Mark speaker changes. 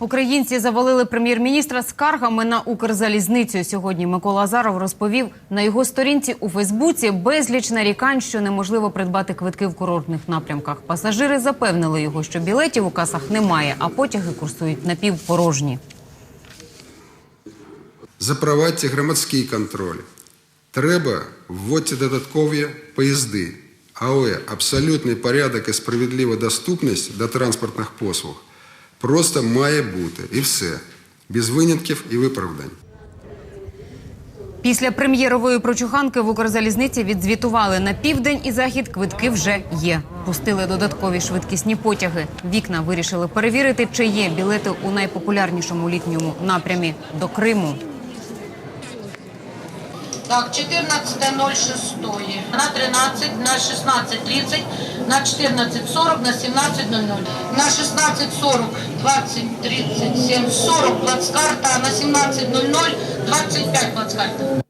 Speaker 1: Українці завалили прем'єр-міністра скаргами на Укрзалізницю. Сьогодні Микола Азаров розповів на його сторінці у Фейсбуці безліч нарікань, що неможливо придбати квитки в курортних напрямках. Пасажири запевнили його, що білетів у касах немає, а потяги курсують напівпорожні.
Speaker 2: Запровадьте громадський контроль. Треба вводьте додаткові поїзди. Але абсолютний порядок і справедлива доступність до транспортних послуг просто має бути. І все. Без винятків і виправдань.
Speaker 1: Після прем'єрової прочуханки в Укрзалізниці відзвітували на південь і захід. Квитки вже є. Пустили додаткові швидкісні потяги. Вікна вирішили перевірити, чи є білети у найпопулярнішому літньому напрямі до Криму.
Speaker 3: Так, 14.06. На 13, на 16.30, на 14.40, на 17.00. На 16.40, 20.37, 40 плацкарта, а на 17.00 25 плацкарта.